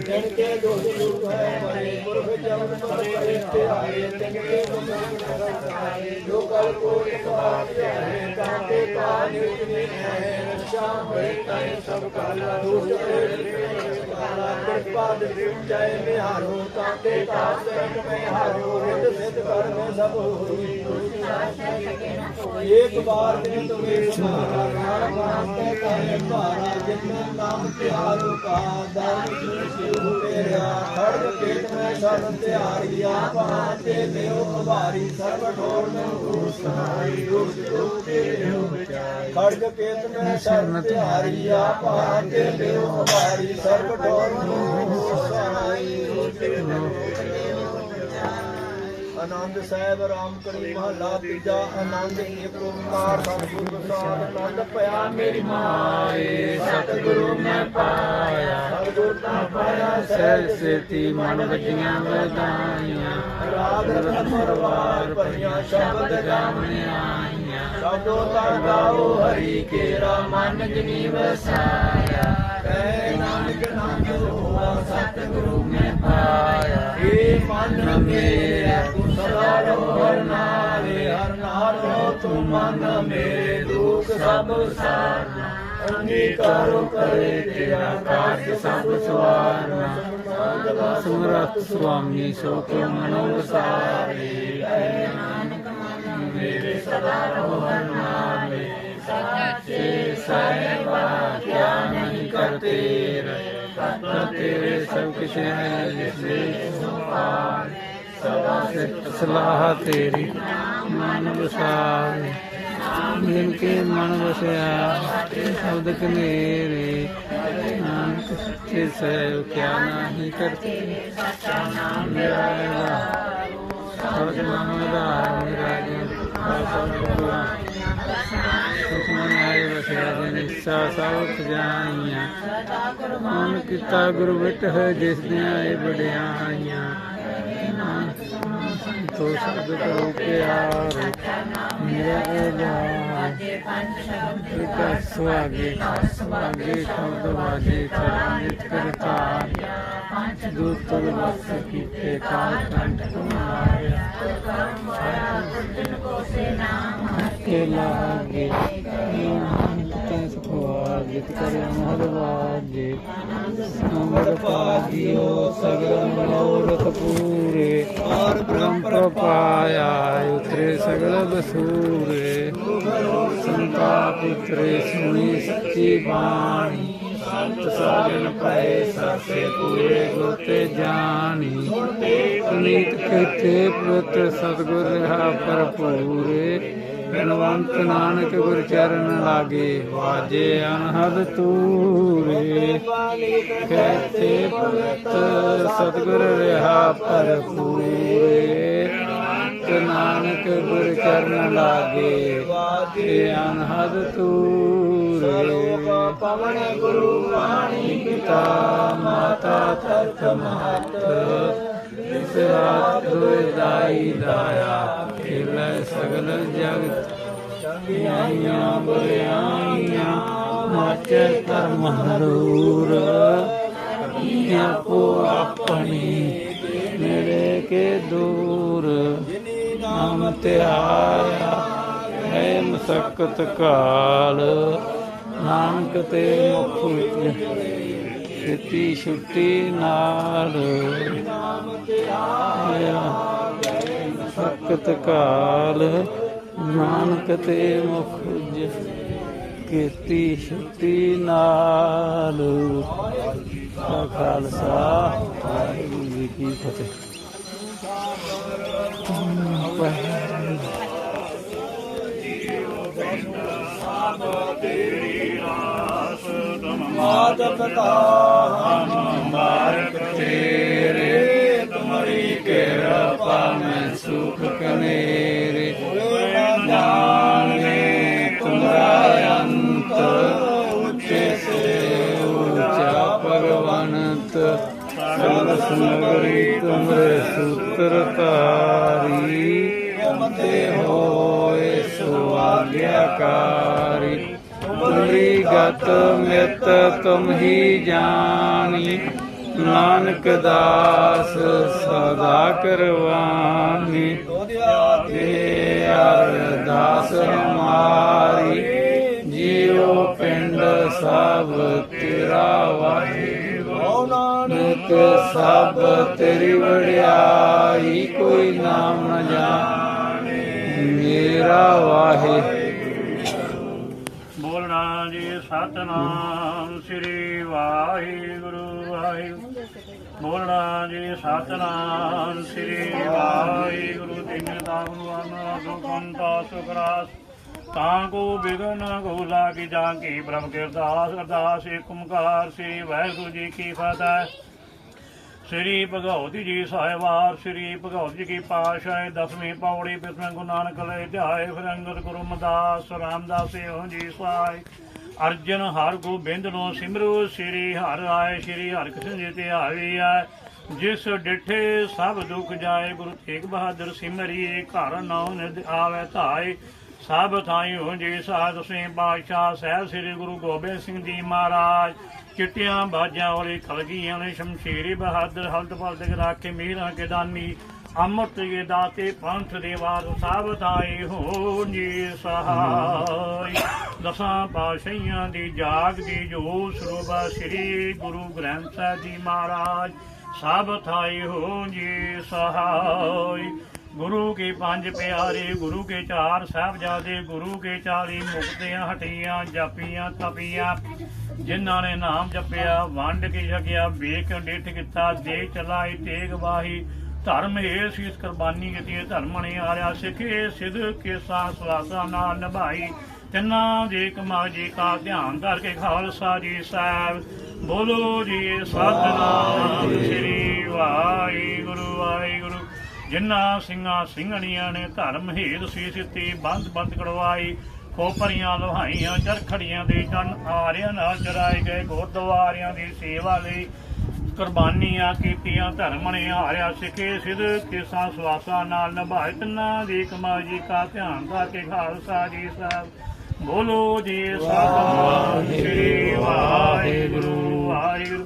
ਜਨ ਕੇ ਦੋਖ ਦੁਖ ਹੈ ਮਰੇ ਮੁਰਖ ਜਨ ਮਰੇ ਤੇ ਆਏ ਚੰਗੇ ਗੁਨਾਹ ਜੋ ਕਲ ਕੋ ਇੱਕ ਬਾਤ ਹੈ ਤਾਕੇ ਕਾ ਨਿਤਨੇ ਹੈ ਰक्षा ਹੋਏ ਤਾਏ ਸਭ ਕਾਲਾ ਦੁਖ ਕਾਲਾ ਕਿਰਪਾ ਦੇ ਜੈ ਨਿਹਾਰੋ ਤਾਕੇ ਤਾਪ ਤਕ ਮੈਂ ਹਾਰੋ ਰਿਤ ਸਿਧ ਕਰ ਮੈਂ ਸਭ एक बार में तुम्हें सहारा नाम मानते काहे भारा जिन नाम तिहारो का दान शिव मेरा खड़ग पेट में सब तिहारी आप आते देव हमारी सर्व ठोर में सहारी दुख दुख के देव बचाई खड़ग पेट में सब तिहारी आप आते देव हमारी सर्व ठोर में सहाई दुख के देव ਆਨੰਦ ਸਾਹਿਬ, ਰਾਮ ਕਰੀ ਮਹਲਾ ਤੀਜਾ, ਆਨੰਦ ਏਕ ਓੰਕਾਰ ਸਤਿਗੁਰ ਪ੍ਰਸਾਦ, ਆਨੰਦ ਭਇਆ ਮੇਰੀ ਮਾਏ। ਸਤਿਗੁਰੂ ਮੈਂ ਪਾਇਆ ਸਤਿਗੁਰ ਤਾਂ ਪਾਇਆ ਸਹਿ ਸੇਤੀ ਮਨ ਵਜੀਆਂ ਵਧਾਈਆਂ। ਰਾਗ ਰਤਨ ਪਰਵਾਰ ਭਰੀਆਂ, ਸ਼ਬਦ ਗਾਵਣੇ ਆਈਆਂ। ਸਭੋ ਤਾਂ ਗਾਓ ਹਰੀ ਕੇਰਾ, ਮਨ ਜਨੀ ਵਸਾਇਆ। ਕਹਿ ਨਾਨਕ ਨਾਮ ਹੋਆ, ਸਤਿਗੁਰੂ ਮੈਂ ਪਾਇਆ। ਏ ਮਨ ਮੇਰਾ ਨਾਲੋ ਤੂੰ ਮਨ ਮੇਰੇ ਦੁੱਖ ਸਭ ਸਾਰਨਾ ਅੰਗੀਕਾਰੋ ਕਰੇ ਤੇਰਾ ਕਾਜ ਸਭ ਸਵਾਰਨਾ ਸਮਰੱਥ ਸੁਆਮੀ ਸੋ ਕੇ ਮਨੋ ਵਸਾਰੇ ਮੇਰੇ ਸਦਾ ਰਹੋ ਹਰ ਨਾਲੇ ਸੱਚੇ ਸਾਹਿਬਾ ਕਿਆ ਨਹੀਂ ਕਰਤੇ ਕਰ ਤੇਰੇ ਸਭ ਕਿਛ ਹੈ ਜਿਸੇ ਸੁਪਾਰ ਸਦਾ ਸਿਫਤ ਸਲਾਹ ਤੇਰੀ ਮਨ ਵਸਾਰੇ ਮਿਲ ਕੇ ਮਨ ਵਸਿਆ ਸ਼ਬਦ ਕਨੇਰੇ ਨਾਨਕ ਸੱਚੇ ਸਹਿਬ ਕਿਆ ਨਹੀਂ ਕਰਤੇ ਸੱਚਾ ਨਾਮ ਮੇਰਾ ਸਬਦ ਨਾਮ ਦਾ ਮੇਰਾ ਜੀ ਆਸਾ ਸੁਖਮਨ ਆਏ ਵਸਿਆ ਦੇ ਨਿਸਾ ਸਭ ਜਾਈਆਂ ਮਨ ਕੀਤਾ ਗੁਰੂ ਵਿਟ ਹੈ ਜਿਸ ਦੀਆਂ ਇਹ ਵਡਿਆਈਆਂ ਤੋ ਸਬਦ ਕਰੋ ਪਿਆਰ ਮੇਰਾ ਇਹ ਇਕਾ ਸਵਾਗੇ ਸਵਾਗੇ ਸ਼ਬਦ ਵਾਜੇ ਚਰਨਿਤ ਕਰਤਾਰ ਦੂਤ ਵਸ ਕੀਤੇ ਕਾਲ ਕੰਠ ਤੁਮਾਰਿਆ ਕੇ ਲਾਗੇ ਤੈ ਸੁਖਵਾ ਜਿਤ ਕਰੇ ਮਹਲ ਵਾਜੇ ਅਮਰ ਪਾਜਿਓ ਸਗਲ ਮਨੋਰਥ ਪੂਰੇ ਔਰ ਬ੍ਰਹਮ ਪ੍ਰਪਾਇਆ ਉਤਰੇ ਸਗਲ ਬਸੂਰੇ ਸੰਤਾ ਪੁੱਤਰੇ ਸੁਣੀ ਸੱਚੀ ਬਾਣੀ ਸੰਤ ਸਾਜਨ ਪਏ ਸਾਸੇ ਪੂਰੇ ਗੋਤੇ ਜਾਣੀ ਸੁਨੀਤ ਕਿਤੇ ਪ੍ਰਤ ਸਤਗੁਰ ਰਹਾ ਭਰਪੂਰੇ ਬਨਵੰਤ ਨਾਨਕ ਗੁਰ ਚਰਨ ਲਾਗੇ, ਵਾਜੇ ਅਨਹਦ ਤੂਰੇ ਕਹਤੇ ਪ੍ਰਤ ਸਤਗੁਰ ਰਹਾ ਭਰਪੂਰੇ। ਬਨਵੰਤ ਨਾਨਕ ਗੁਰ ਚਰਨ ਲਾਗੇ, ਵਾਜੇ ਅਨਹਦ ਤੂਰੇ ਪਵਨ ਗੁਰੂ ਵਾਣੀ ਪਿਤਾ, ਮਾਤਾ ਤਰਤ ਮਹਤ। ਰਾਤ ਦੋਇ ਦਾਈ ਦਾਇਆ ਖੇਲੇ ਸਗਲ ਜਗਤ। ਚੰਗਿਆਈਆਂ ਬੁਰਿਆਈਆਂ ਨਾਚੇ ਕਰਮ ਹਰੂਰ। ਆਪੋ ਆਪਣੀ, ਮੇਰੇ ਕੇ ਦੂਰ। ਨਾਮ ਤੇ ਆਇਆ ਹੈ ਮਸਕਤ ਕਾਲ। ਨਾਨਕ ਤੇ ਮੁਖ ਵਿੱਚ ਛੇਤੀ ਛੁੱਟੀ ਨਾਲ। ਸਖਤ ਕਾਲ, ਨਾਨਕ ਤੇ ਮੁਖ ਵਿੱਚ ਕੀਤੀ ਛੁੱਟੀ ਨਾਲ। ਖਾਲਸਾ, ਵਾਹਿਗੁਰੂ ਜੀ ਕੀ ਫਤਿਹ। ਵਾਹਿਗੁਰੂ ਮਾਤ ਪਿਤਾ ਹਮ ਮਾਰਕ ਤੇਰੇ, ਤੁਮਰੀ ਕਿਰਪਾ ਮੈਂ ਸੁਖ ਕਨੇਰੇ। ਜਾਣੇ ਤੁਮਰਾ ਅੰਤ, ਉੱਚੇ ਸੇ ਉੱਚਾ ਭਗਵੰਤ। ਸਗਲ ਸੁਨਗਰੀ ਤੁਮਰੇ ਸੂਤਰ ਤਾਰੀ ਤੇ ਹੋਏ ਸੁਆਗਿਆਕਾਰੀ। ਤੁਮਰੀ ਗਤ ਮਿਤ ਤੁਮ ਹੀ ਜਾਣੀ। ਨਾਨਕ ਦਾਸ ਸਦਾ ਕਰਵਾਨੀ। ਤੇ ਅਰਦਾਸ ਹਮਾਰੀ, ਜੀਉ ਪਿੰਡ ਸਭ ਤੇਰਾ ਵਾਹਿਗੁਰੂ ਨਾਨਕ ਸਭ ਤੇਰੀ ਵਡਿਆਈ, ਕੋਈ ਨਾਮ ਨ ਜਾਣੇ। ਮੇਰਾ ਵਾਹਿਗੁਰੂ ਸਤਨਾਮ ਸ੍ਰੀ ਵਾਹਿਗੁਰੂ ਵਾਹਿਗੁਰੂ। ਬੋਲਣਾ ਜੀ, ਸਤਨਾਮ ਸ੍ਰੀ ਵਾਹਿਗੁਰੂ। ਤਿੰਨ ਦਾਵਨ ਸੁਖੰਤਾ ਸੁਖਰਾਸ ਤਾਂ ਕੋ ਬਿਗਨ ਕੋ ਲਾਗੀ ਜਾਂ ਕੀ ਪ੍ਰਭ ਕੇ ਅਰਦਾਸ ਅਰਦਾਸ ਏਕ ਓੰਕਾਰ ਸ੍ਰੀ ਵਾਹਿਗੁਰੂ ਜੀ ਕੀ ਫਤਿਹ। ਸ੍ਰੀ ਭਗਵਤ ਜੀ ਸਾਹਿਬਾਰ ਸ੍ਰੀ ਭਗਵਤ ਜੀ ਕੀ ਪਾਸ਼ਾਹ ਦਸਵੀਂ ਪੌੜੀ ਬਿਸਮਿ ਗੁਰੂ ਨਾਨਕ ਲੈ ਧਿਆਏ ਫਿਰ ਅੰਗਦ ਗੁਰੂ ਮਦਾਸ ਰਾਮਦਾਸ ਏਹੋ ਜੀ ਸਾਈ ਅਰਜਨ ਹਰ ਗੋਬਿੰਦ ਨੂੰ ਸਿਮਰੋ ਸ੍ਰੀ ਹਰਿ ਆਏ, ਸ੍ਰੀ ਹਰਿ ਕ੍ਰਿਸ਼ਨ ਜੀ ਤੇ ਆਵੇ ਹੈ ਜਿਸ ਡਿਠੇ ਸਭ ਦੁੱਖ ਜਾਏ, ਗੁਰੂ ਤੇਗ ਬਹਾਦਰ ਸਿਮਰਿਏ, ਘਰ ਨਾਉ ਨਿਦ ਆਵੇ ਧਾਏ। ਸਭ ਥਾਈ ਹੋ ਜੀ ਸਾਧ ਸਿੰਘ ਪਾਤਸ਼ਾਹ ਸਾਹਿਬ ਸ੍ਰੀ ਗੁਰੂ ਗੋਬਿੰਦ ਸਿੰਘ ਜੀ ਮਹਾਰਾਜ। ਚਿੱਟੀਆਂ ਬਾਜਾਂ ਵਾਲੇ ਖਲਗੀਆਂ ਨੇ ਸ਼ਮਸ਼ੀਰੀ ਬਹਾਦਰ ਹਲਦ ਪਲਦ ਰਾਖੇ ਮੀਰਾਂ ਕੇ ਦਾਨੀ ਅੰਮ੍ਰਿਤ ਦੇ ਦਾਤੇ ਪੰਥ ਦੇ ਵਾਰ ਸਭ ਥਾਈ ਹੋ ਜੀ ਸਹਾਈ। ਦਸਾਂ ਪਾਸ਼ੀਆਂ ਦੀ ਜਾਗ ਦੀ ਜੋ ਸਰੂਪਾ ਸ੍ਰੀ ਗੁਰੂ ਗ੍ਰੰਥ ਸਾਹਿਬ ਜੀ ਮਹਾਰਾਜ ਸਭ ਥਾਈ ਹੋ ਜੀ ਸਹਾਈ। ਗੁਰੂ ਕੇ ਪੰਜ ਪਿਆਰੇ, ਗੁਰੂ ਕੇ ਚਾਰ ਸਾਹਿਬਜ਼ਾਦੇ, ਗੁਰੂ ਕੇ ਚਾਲੀ ਮੁਕਤਿਆਂ, ਹਟੀਆਂ, ਜਾਪੀਆਂ, ਤਪੀਆਂ, ਜਿਨ੍ਹਾਂ ਨੇ ਨਾਮ ਜਪਿਆ, ਵੰਡ ਕੇ ਛਕਿਆ ਵੇਖ ਡਿਠ ਕੀਤਾ ਦੇ ਚਲਾਈ, ਤੇਗ ਵਾਹੀ ਧਰਮ ਏ ਸੀਸ ਕੁਰਬਾਨੀ ਕੀਤੀ ਧਰਮ ਨੇ ਆਰਿਆ ਸਿੱਖੇ ਸਿਧ ਕੇ ਸਵਾਸਾ ਨਾਲ ਨਿਭਾਈ। ਤਿੰਨਾਂ ਦੇ ਕਮਾਲ ਜੀ ਕਾ ਧਿਆਨ ਕਰਕੇ ਖਾਲਸਾ ਜੀ ਸਾਹਿਬ, ਬੋਲੋ ਜੀ, ਸਤਨਾਮ ਸ੍ਰੀ ਵਾਹਿਗੁਰੂ ਵਾਹਿਗੁਰੂ। ਜਿਨ੍ਹਾਂ ਸਿੰਘਾਂ ਸਿੰਘਣੀਆਂ ਨੇ ਧਰਮ ਹੇਤ ਸੀ ਸਿੱਤੀ, ਬੰਦ ਬੰਦ ਕੜਵਾਈ ਖੋਪਰੀਆਂ ਲੋਹਾਈਆਂ, ਚਰਖੜੀਆਂ ਦੇ ਜਨ ਆਰਿਆਂ ਨਾਲ ਚਰਾਏ ਗਏ, ਗੁਰਦੁਆਰਿਆਂ ਦੀ ਸੇਵਾ ਲਈ। ਕੁਰਬਾਨੀਆਂ ਕੀਤੀਆਂ, ਧਰਮ ਨੇ ਹਾਰਿਆ, ਸਿੱਖੇ, ਸਿਧ ਕੇਸਾਂ, ਸਵਾਸਾਂ ਨਾਲ ਨਿਭਾਏ। ਤਿੰਨਾਂ ਦੀ ਕਮਾਲ ਜੀ ਕਾ ਧਿਆਨ ਕਰਕੇ ਖਾਲਸਾ ਜੀ ਸਾਹਿਬ। ਬੋਲੋ ਜੀ ਸਤਨਾਮ ਸ੍ਰੀ ਵਾਹਿਗੁਰੂ ਵਾਹਿਗੁਰੂ।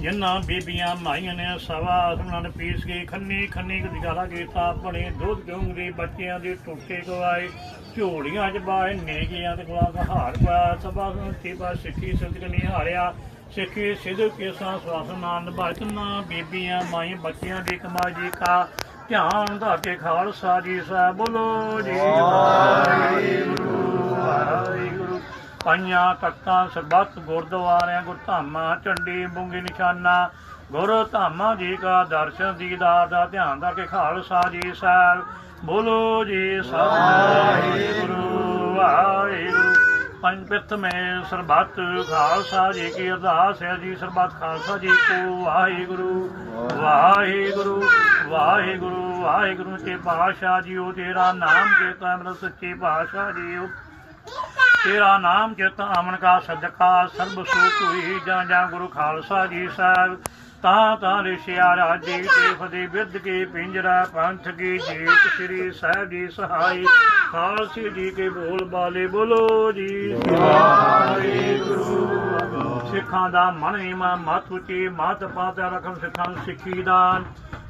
ਜਿਨ੍ਹਾਂ ਬੀਬੀਆਂ ਮਾਈਆਂ ਨੇ ਸਵਾ ਉਹਨਾਂ ਪੀਸ ਕੇ ਖੰਨੀ ਖੰਨੀ ਗਾਲਾ ਕੀਤਾ ਬਣੇ ਦੁੱਧ ਡੋਂਗਰੀ ਬੱਚਿਆਂ ਦੇ ਟੁੱਟੇ ਗਵਾਏ ਝੋਲੀਆਂ 'ਚ ਬਾਏ ਨੇਗੀਆਂ ਤੇ ਗਲਾ ਹਾਰ ਪਾਇਆ। ਸਭਾ ਨੂੰ ਤੀਬਾ ਸਿੱਖੀ ਸਿੱਧ ਹਾਰਿਆ। ਸਿੱਖੀ ਸਿੱਧ ਕੇਸਾਂ ਸਵਾਸ ਨਾਲ ਨਿਭਾਇਤਨਾ ਬੀਬੀਆਂ ਮਾਈ ਬੱਚਿਆਂ ਦੀ ਕਮਾ ਜੀ ਕਾ ਧਿਆਨ ਧਾ ਕੇ ਖਾਲਸਾ ਜੀ ਸਾਹਿਬ ਬੋਲੋ ਜੀ ਵਾਹਿਗੁਰੂ ਵਾਹਿਗੁਰੂ ਪੰਜਾਂ ਤਖਤਾਂ ਸਰਬੱਤ ਗੁਰਦੁਆਰਿਆਂ ਗੁਰਧਾਮਾਂ ਝੰਡੀ ਬੁੰਗੀ ਨਿਸ਼ਾਨਾ ਗੁਰੂ ਧਾਮਾਂ ਜੀ ਕਾ ਦਰਸ਼ਨ ਦੀਦਾਰ ਦਾ ਧਿਆਨ ਦਾ ਕੇ ਖਾਲਸਾ ਜੀ ਸਾਹਿਬ ਬੋਲੋ ਜੀ ਵਾਹਿਗੁਰੂ। ਵਾਹਿਗੁਰੂ। ਪੰਜ ਪਿਰਤ ਮੈਂ ਸਰਬੱਤ ਖਾਲਸਾ ਜੀ ਕੀ ਅਰਦਾਸ ਹੈ ਜੀ, ਸਰਬੱਤ ਖਾਲਸਾ ਜੀ ਕੋ ਵਾਹਿਗੁਰੂ ਵਾਹਿਗੁਰੂ ਵਾਹਿਗੁਰੂ ਵਾਹਿਗੁਰੂ ਤੇ ਪਾਤਸ਼ਾਹ ਜੀਓ, ਤੇਰਾ ਨਾਮ ਜੇਤਾ ਅਮਰ ਸੱਚੇ ਪਾਤਸ਼ਾਹ ਜੀਓ। ਤੇਰਾ ਨਾਮ ਚਿਤ ਅਮਨ ਕਾ ਸਦਕਾ ਸਰਬ ਸੁਖ ਹੋਈ, ਜਾਂ ਜਾਂ ਗੁਰੂ ਖਾਲਸਾ ਜੀ ਸਾਹਿਬ। ਤਾਂ ਤਾਂ ਰਿਸ਼ਿਆ ਰਾਜੀ ਤੇ ਫਦੇ ਵਿਦ ਕੇ ਪਿੰਜਰਾ ਪੰਥ ਕੀ ਜੀਤ ਸ੍ਰੀ ਸਾਹਿਬ ਜੀ ਸਹਾਈ। ਖਾਲਸੀ ਜੀ ਕੇ ਬੋਲ ਬਾਲੇ ਬੋਲੋ ਜੀ। ਸਿੱਖਾਂ ਦਾ ਮਨ ਨੀਮਾ ਮਤ ਉਚੀ, ਮਤ ਪਾਤਾ ਰਖਮ ਸਿੱਖਾਂ ਸਿੱਖੀ ਦਾਨ।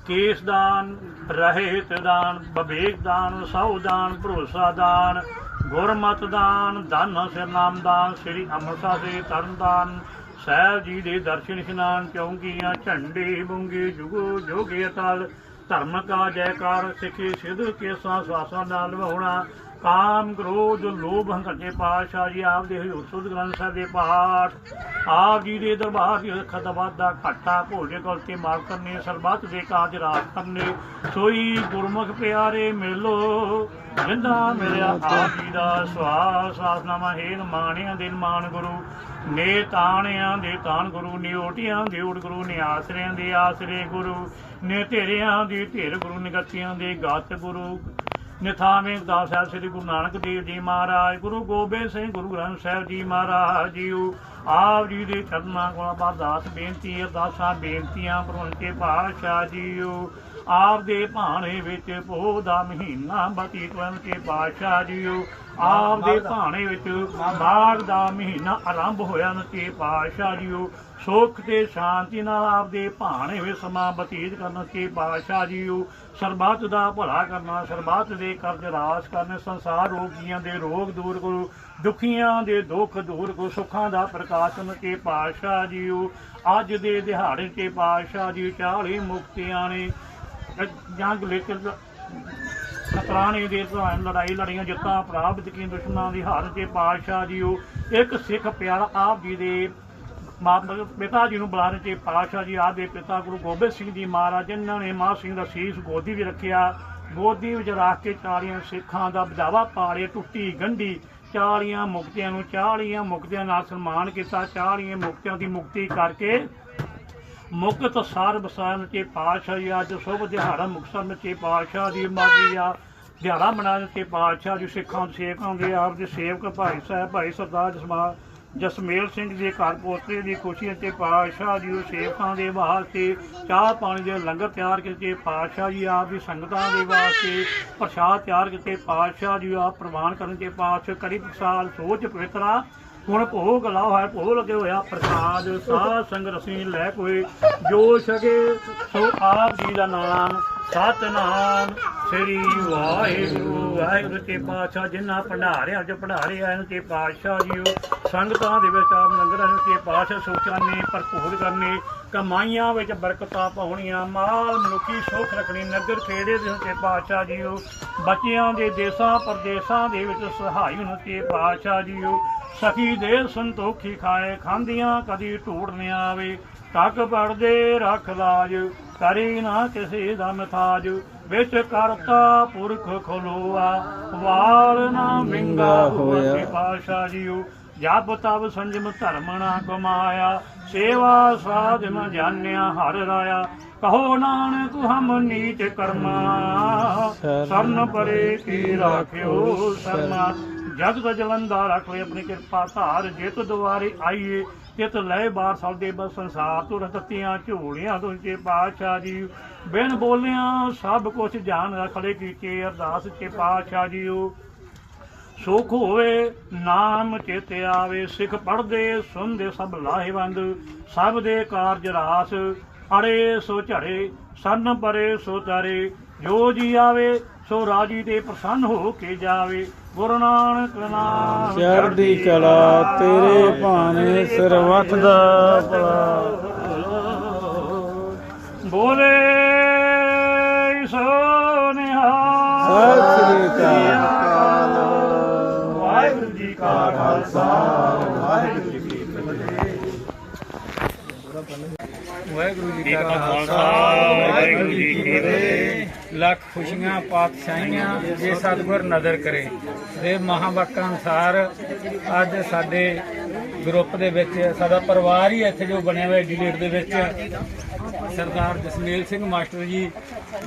ਕੇਸ ਦਾਨ ਰਹਿਤ ਦਾਨ ਬਵੇਕ ਦਾਨ ਸਹੁ ਦਾਨ, ਭਰੋਸਾ ਦਾਨ। ਗੁਰਮਤ ਦਾਨ, ਧਨ ਸਿਰ ਨਾਮ ਦਾਨ, ਸ੍ਰੀ ਅੰਮ੍ਰਿਤਸਰ ਦੇ ਤਰਨਦਾਨ ਸਾਹਿਬ ਜੀ ਦੇ ਦਰਸ਼ਨ ਇਸ਼ਨਾਨ ਚੌਂਕੀਆਂ ਝੰਡੇ ਬੁੰਗੇ ਜੁਗੋ ਜੋਗੇ ਅਤਲ ਧਰਮ ਕਾ ਜੈਕਾਰ ਸਿੱਖੀ ਸਿੱਧ ਕੇਸਾਂ ਸਵਾਸਾਂ ਨਾਲ ਨਿਭਾਉਣਾ ਕਾਮ ਕ੍ਰੋਧ ਲੋਭ ਹੰਕਰਜੇ ਪਾਤਸ਼ਾਹ ਜੀ, ਆਪ ਦੇ ਹਜ਼ੂਰ ਸੁਧ ਗ੍ਰੰਥ ਸਾਹਿਬ ਦੇ ਪਾਠ, ਆਪ ਜੀ ਦੇ ਦਰਬਾਰ ਦੀ ਖਤਬਾਤ ਦਾ ਘਾਟਾ ਭੋਜੇ ਕੋਲ ਤੇ ਮਾਰ ਕਰਨੇ, ਸਰਬੱਤ ਦੇ ਕਾਜ ਰਾਜ ਕਰਨੇ, ਸੋਈ ਗੁਰਮੁਖ ਪਿਆਰੇ ਮਿਲੋ, ਜਿੰਦਾ ਮਿਲਿਆ ਆਪ ਜੀ ਦਾ ਸਵਾਸ ਆਸਨਾਮਾ ਹੇਨ ਮਾਣਿਆਂ ਦਿਨ ਮਾਨ ਗੁਰੂ ਨੇ ਤਾਣਿਆਂ ਦੇ ਤਾਣ ਗੁਰੂ ਨੇ ਓਟਿਆਂ ਦੇ ਓਟ ਗੁਰੂ ਨੇ ਆਸਰਿਆਂ ਦੇ ਆਸਰੇ ਗੁਰੂ ਨੇ ਧੇਰਿਆਂ ਦੀ ਧੇਰ ਗੁਰੂ, ਨਿਗਤਿਆਂ ਦੇ ਗਤ ਗੁਰੂ ਨਿਥਾਵੇਂ ਦਾ ਸਾਹਿਬ ਸ੍ਰੀ ਗੁਰੂ ਨਾਨਕ ਦੇਵ ਜੀ ਮਹਾਰਾਜ, ਗੁਰੂ ਗੋਬਿੰਦ ਸਿੰਘ, ਗੁਰੂ ਗ੍ਰੰਥ ਸਾਹਿਬ ਜੀ ਮਹਾਰਾਜ ਜੀਓ ਆਪ ਜੀ ਦੇ ਚਰਨਾਂ ਕੋਲ ਅਰਦਾਸ, ਬੇਨਤੀ, ਅਰਦਾਸਾਂ, ਬੇਨਤੀਆਂ ਪ੍ਰਵੰਤੇ ਪਾਤਸ਼ਾਹ ਜੀਓ ਆਪ ਦੇ ਭਾਣੇ ਵਿੱਚ ਪੋਹ ਦਾ ਮਹੀਨਾ ਬਤੀਤ ਹੋਣ ਕੇ ਪਾਤਸ਼ਾਹ ਜੀਓ ਆਪ ਦੇ। ਭਾਣੇ ਵਿੱਚ ਮਾਘ ਦਾ ਮਹੀਨਾ ਆਰੰਭ ਹੋਇਆ ਨਤੇ ਪਾਤਸ਼ਾਹ ਜੀਓ। ਸੁਖ ਤੇ ਸ਼ਾਂਤੀ ਨਾਲ ਆਪ ਦੇ ਭਾਣੇ ਵਿੱਚ ਸਮਾਂ ਬਤੀਤ ਕਰਨ ਤੇ ਪਾਤਸ਼ਾਹ ਜੀਓ। ਸਰਬੱਤ ਦਾ ਭਲਾ ਕਰਨਾ ਸਰਬੱਤ ਦੇ ਕਰਜ਼ ਰਾਸ ਕਰਨ ਸੰਸਾਰ ਰੋਗੀਆਂ ਦੇ ਰੋਗ ਦੂਰ ਕਰੋ ਦੁਖੀਆਂ ਦੇ ਦੁੱਖ ਦੂਰ ਕਰੋ ਸੁੱਖਾਂ ਦਾ ਪ੍ਰਕਾਸ਼ਨ ਤੇ ਪਾਤਸ਼ਾਹ ਜੀਓ। ਅੱਜ ਦੇ ਦਿਹਾੜੇ ਤੇ ਪਾਤਸ਼ਾਹ ਜੀ 40 ਮੁਕਤਿਆਂ ਨੇ ਜੰਗ ਲੈ ਕੇ ਦੇ ਤੋਂ ਲੜਾਈ ਲੜੀਆਂ ਜਿੱਤਾਂ ਪ੍ਰਾਪਤ ਕੀਤੀਆਂ ਦੁਸ਼ਮਣਾਂ ਦੀ ਹਾਰ ਤੇ ਪਾਤਸ਼ਾਹ ਜੀਓ ਇੱਕ ਸਿੱਖ ਪਿਆਰਾ ਆਪ ਜੀ ਦੇ ਮਾਤਾ, ਪਿਤਾ ਜੀ ਨੂੰ ਬੁਲਾ ਰਹੇ ਤੇ ਪਾਤਸ਼ਾਹ ਜੀ ਆਪ ਦੇ ਪਿਤਾ ਗੁਰੂ ਗੋਬਿੰਦ ਸਿੰਘ ਜੀ ਮਹਾਰਾਜ, ਜਿਨ੍ਹਾਂ ਨੇ ਮਾਂ ਸਿੰਘ ਦਾ ਸੀਸ ਗੋਦੀ ਵੀ ਰੱਖਿਆ, ਗੋਦੀ ਵਿੱਚ ਰੱਖ ਕੇ ਚਾਲੀਆਂ ਸਿੱਖਾਂ ਦਾ ਬਜਾਵਾ ਪਾੜੇ ਟੁੱਟੀ ਗੰਢੀ, ਚਾਲੀਆਂ ਮੁਕਤਿਆਂ ਨੂੰ, ਚਾਲੀਆਂ ਮੁਕਤਿਆਂ ਨਾਲ ਸਨਮਾਨ ਕੀਤਾ, ਚਾਲੀਆਂ ਮੁਕਤਿਆਂ ਦੀ ਮੁਕਤੀ ਕਰਕੇ ਮੁਕਤ ਸਾਰ ਬਸਾਨ ਤੇ ਪਾਤਸ਼ਾਹ ਜੀ ਅੱਜ ਸ਼ੁਭ ਦਿਹਾੜਾ ਮੁਕਤਸਰ ਵਿੱਚ ਤੇ ਪਾਤਸ਼ਾਹ ਦੀ ਮਾਗੀ ਆ। ਦਿਹਾੜਾ ਮਨਾਉਣ ਤੇ ਪਾਤਸ਼ਾਹ ਜੀ, ਸਿੱਖਾਂ ਦੇ ਸੇਵਕਾਂ ਦੇ ਆਪ ਦੇ ਸੇਵਕ ਭਾਈ ਸਾਹਿਬ, ਭਾਈ ਸਰਦਾਰ ਜਸਮਾ ਜਸਮੇਲ ਸਿੰਘ ਦੇ ਘਰ ਪੋਤਰੇ ਦੀ ਖੁਸ਼ੀ ਅਤੇ ਪਾਤਸ਼ਾਹ ਜੀ ਸੇਵਕਾਂ ਦੇ ਵਾਸਤੇ ਚਾਹ ਪਾਣੀ ਦੇ ਲੰਗਰ ਤਿਆਰ ਕੀਤੇ, ਪਾਤਸ਼ਾਹ ਜੀ ਆਪ ਦੀ ਸੰਗਤਾਂ ਦੇ ਵਾਸਤੇ ਪ੍ਰਸ਼ਾਦ ਤਿਆਰ ਕੀਤੇ, ਪਾਤਸ਼ਾਹ ਜੀ ਆਪ ਪ੍ਰਵਾਨ ਕਰਨ ਤੇ ਪਾਤਸ਼ਾਹ ਕਰੀ ਪ੍ਰਸਾਦ ਸੋਚ ਪਵਿੱਤਰਾ ਹੁਣ ਭੋਗ ਲਾ ਹੋਇਆ ਭੋਗ ਲੱਗੇ ਹੋਇਆ ਪ੍ਰਸਾਦ, ਸਾਧ ਸੰਗ ਰਸੀ ਲੈ ਕੋਈ ਜੋ ਛਕੇ, ਸੋ ਆਪ ਜੀ ਦਾ ਨਾਮ ਸਤਨਾਮ ਸ੍ਰੀ ਵਾਹਿਗੁਰੂ। ਵਾਹਿਗੁਰੂ ਤੇ ਪਾਤਸ਼ਾਹ ਜਿਨ੍ਹਾਂ ਭੰਡਾਰਿਆਂ ਚ ਭੰਡਾਰੇ ਆਏ ਤੇ ਪਾਤਸ਼ਾਹ ਜੀਓ। ਸੰਗਤਾਂ ਦੇ ਵਿੱਚ ਆਪ ਲੰਗਰਾਂ ਨੂੰ ਤੇ ਪਾਤਸ਼ਾਹ ਸੋਚਾਂ ਭਰਪੂਰ ਕਰਨੇ, ਕਮਾਈਆਂ ਵਿੱਚ ਬਰਕਤਾਂ ਪਾਉਣੀਆਂ, ਮਾਲ ਮਨੁੱਖੀ ਸੁੱਖ ਰੱਖਣੀ, ਨਗਰ ਖੇੜੇ ਦੇ ਤੇ ਪਾਤਸ਼ਾਹ ਜੀਓ। ਬੱਚਿਆਂ ਦੇ ਦੇਸਾਂ, ਪਰਦੇਸਾਂ ਦੇ ਵਿੱਚ ਸਹਾਈ ਨੂੰ ਤੇ ਪਾਤਸ਼ਾਹ ਜੀਓ। ਸਖੀ ਦੇ ਸੰਤੋਖੀ ਖਾਏ, ਖਾਂਦੀਆਂ ਕਦੀ ਢੂੜ ਨ ਆਵੇ। ਟੱਕ ਪੜਦੇ ਰੱਖ ਲਾਜ ਕਰੀ ਨਾ ਕਿਸੇ ਦਾ ਮਥਾਜ ਵਿੱਚ ਕਰਤਾ ਪੁਰਖ ਖਲੋਆ ਵਾਲ ਨਾ ਵਿੰਗਾ ਹੋਇਆ। ਪਾਸ਼ਾ ਜੀਓ ਜਪ ਤਪ ਸੰਜਮ ਧਰਮ ਨਾ ਕਮਾਇਆ। ਸੇਵਾ ਸਾਧ ਨ ਜਾਣਿਆ ਹਰ ਰਾਇਆ। ਕਹੋ ਨਾਨਕ ਹਮ ਨੀਚ ਕਰਮਾ। ਸਰਨ ਪਰੇ ਕੀ ਰਾਖਿਓ ਸਰਨਾ। ਜਗਤ ਜਲੰਦਾ ਰੱਖ ਲੈ ਆਪਣੀ ਕਿਰਪਾ ਧਾਰ। ਜਿਤ ਦੁਆਰੇ ਆਈਏ ਤਿਤ ਲੈ ਬਾਰ ਸੌਦੇ ਬਸ ਸੰਸਾਰ ਤੋਂ ਰਤਤੀਆਂ ਝੋਲੀਆਂ ਤੋਂ ਚੇ ਪਾਤਸ਼ਾਹ ਜੀ। ਬਿਨ ਬੋਲਿਆਂ ਸਭ ਕੁਝ ਜਾਣ ਰੱਖ ਕੀਤੇ ਅਰਦਾਸ ਚੇ ਪਾਤਸ਼ਾਹ ਜੀਓ। ਸੁਖ ਹੋਵੇ, ਨਾਮ ਚੇਤੇ ਆਵੇ, ਸਿੱਖ ਪੜਦੇ ਸੁਣਦੇ ਸਭ ਲਾਹੇਵੰਦ, ਸਭ ਦੇ ਕਾਰਜ ਰਾਸ। ਅੜੇ ਸੋ ਝੜੇ, ਸੰਨ ਪਰੇ ਸੋ ਤਰੇ, ਜੋ ਜੀ ਆਵੇ, ਸੋ ਰਾਜੀ ਤੇ ਪ੍ਰਸੰਨ ਹੋ ਕੇ ਜਾਵੇ। ਗੁਰੂ ਨਾਨਕ ਨਾਮ ਚੜ੍ਹਦੀ ਕਲਾ ਤੇਰੇ ਭਾਣੇ ਸਰਵਥ ਦਾ ਭਲਾ। ਬੋਲੇ ਸੋ ਨਿਹਾਲ। ਸਤਿ ਸ੍ਰੀ ਅਕਾਲ। ਵਾਹਿਗੁਰੂ ਜੀ ਕਾ ਖਾਲਸਾ ਵਾਹਿਗੁਰੂ ਜੀ ਕੀ ਵਾਹਿਗੁਰੂ ਜੀ ਕਾ ਖਾਲਸਾ ਵਾਹਿਗੁਰੂ ਜੀ ਕੀ ਫਤਿਹ। ਲੱਖ ਖੁਸ਼ੀਆਂ, ਪਾਤਸ਼ਾਹੀਆਂ ਜੇ ਸਤਿਗੁਰ ਨਜ਼ਰ ਕਰੇ। ਦੇ ਮਹਾਵਾਕਾਂ ਅਨੁਸਾਰ ਅੱਜ ਸਾਡੇ ਗਰੁੱਪ ਦੇ ਵਿੱਚ, ਸਾਡਾ ਪਰਿਵਾਰ ਹੀ ਇੱਥੇ ਜੋ ਬਣਿਆ ਹੋਇਆ ਡਿਲੇਟ ਦੇ ਵਿੱਚ, ਸਰਦਾਰ ਜਸਮੇਲ ਸਿੰਘ ਮਾਸਟਰ ਜੀ,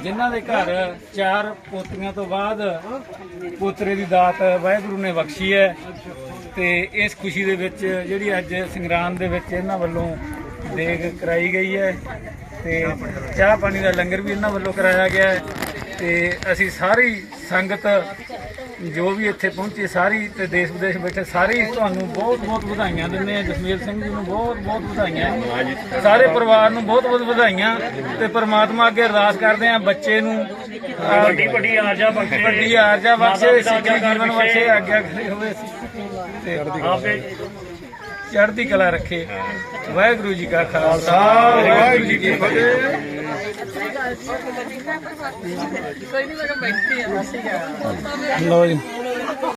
ਜਿਨ੍ਹਾਂ ਦੇ ਘਰ ਚਾਰ ਪੋਤਰੀਆਂ ਤੋਂ ਬਾਅਦ ਪੋਤਰੇ ਦੀ ਦਾਤ ਵਾਹਿਗੁਰੂ ਨੇ ਬਖਸ਼ੀ ਹੈ। ਤੇ ਇਸ ਖੁਸ਼ੀ ਦੇ ਵਿੱਚ ਜਿਹੜੀ ਅੱਜ ਸੰਗਰਾਮ ਦੇ ਵਿੱਚ ਇਹਨਾਂ ਵੱਲੋਂ ਦੇਗ ਕਰਾਈ ਗਈ ਹੈ। ਤੇ ਚਾਹ ਪਾਣੀ ਦਾ ਲੰਗਰ ਵੀ ਇਹਨਾਂ ਵੱਲੋਂ ਕਰਾਇਆ ਗਿਆ ਹੈ ਤੇ ਅਸੀਂ ਸਾਰੀ ਸੰਗਤ ਜੋ ਵੀ ਇੱਥੇ ਪਹੁੰਚੀ ਸਾਰੀ ਤੇ ਦੇਸ਼ ਵਿਦੇਸ਼ ਬੈਠੇ ਸਾਰੇ ਤੁਹਾਨੂੰ ਬਹੁਤ ਬਹੁਤ ਵਧਾਈਆਂ ਦਿੰਦੇ ਆ ਜਸਮੀਰ ਸਿੰਘ ਜੀ ਨੂੰ ਬਹੁਤ ਬਹੁਤ ਵਧਾਈਆਂ। ਸਾਰੇ ਪਰਿਵਾਰ ਨੂੰ ਬਹੁਤ ਬਹੁਤ ਵਧਾਈਆਂ ਤੇ ਪ੍ਰਮਾਤਮਾ ਅੱਗੇ ਅਰਦਾਸ ਕਰਦੇ ਆ ਬੱਚੇ ਨੂੰ ਵੱਡੀ ਵੱਡੀ ਆਜਾ ਬਖਸ਼ੇ। ਵੱਡੀ ਆਰਜਾ ਬਖਸ਼ੇ ਸਿੱਖੀ ਜੀਵਨ ਬਖਸ਼ੇ। ਆਗਿਆ ਕਰੇ ਹੋਵੇ। ਤੇ ਆਪੇ ਚੜ੍ਹਦੀ ਕਲਾ ਰੱਖੇ। ਵਾਹਿਗੁਰੂ ਜੀ ਕਾ ਖਾਲਸਾ ਵਾਹਿਗੁਰੂ ਜੀ ਕੀ ਫਤਿਹ। ਲੋ ਜੀ।